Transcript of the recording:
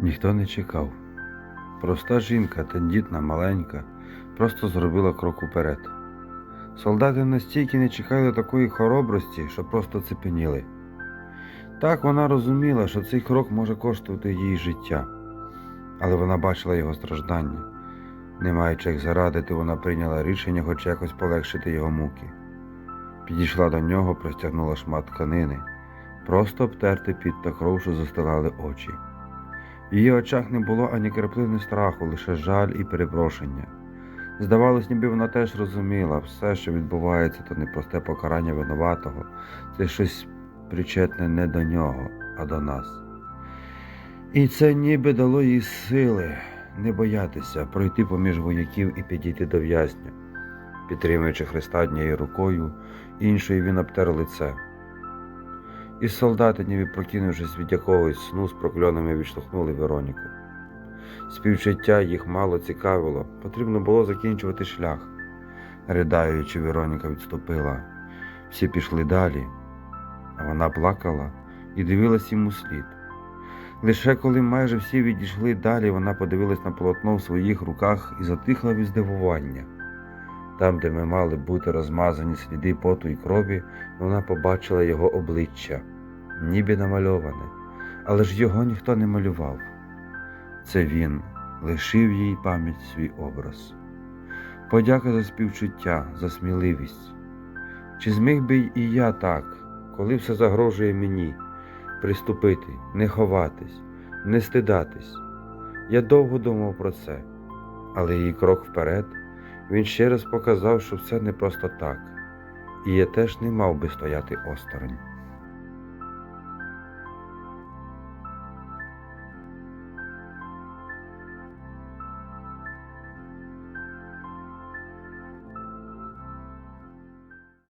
Ніхто не чекав. Проста жінка, тендітна, маленька, просто зробила крок уперед. Солдати настільки не чекали такої хоробрості, що просто цепеніли. Так вона розуміла, що цей крок може коштувати їй життя, але вона бачила його страждання. Не маючи як зарадити, вона прийняла рішення хоч якось полегшити його муки. Підійшла до нього, простягнула шмат тканини, просто обтерти під та кров, що застилали очі. В її очах не було ані краплини страху, лише жаль і перепрошення. Здавалось, ніби вона теж розуміла, все, що відбувається, то не просте покарання винуватого, це щось причетне не до нього, а до нас. І це ніби дало їй сили не боятися пройти поміж вояків і підійти до в'язня. Підтримуючи Христа однією рукою, іншою він обтер лице. І солдати, ніби прокинувшись від якогось сну з прокльонами, відштовхнули Вероніку. Співчуття їх мало цікавило, потрібно було закінчувати шлях. Ридаючи, Вероніка відступила. Всі пішли далі, а вона плакала і дивилась їм у слід. Лише коли майже всі відійшли далі, вона подивилась на полотно в своїх руках і затихла від здивування. Там, де ми мали бути розмазані сліди поту і крові, вона побачила його обличчя, ніби намальоване, але ж його ніхто не малював. Це він лишив їй пам'ять свій образ. Подяка за співчуття, за сміливість. Чи зміг би і я так, коли все загрожує мені, приступити, не ховатись, не стидатись? Я довго думав про це, але її крок вперед, він ще раз показав, що все не просто так, і я теж не мав би стояти осторонь.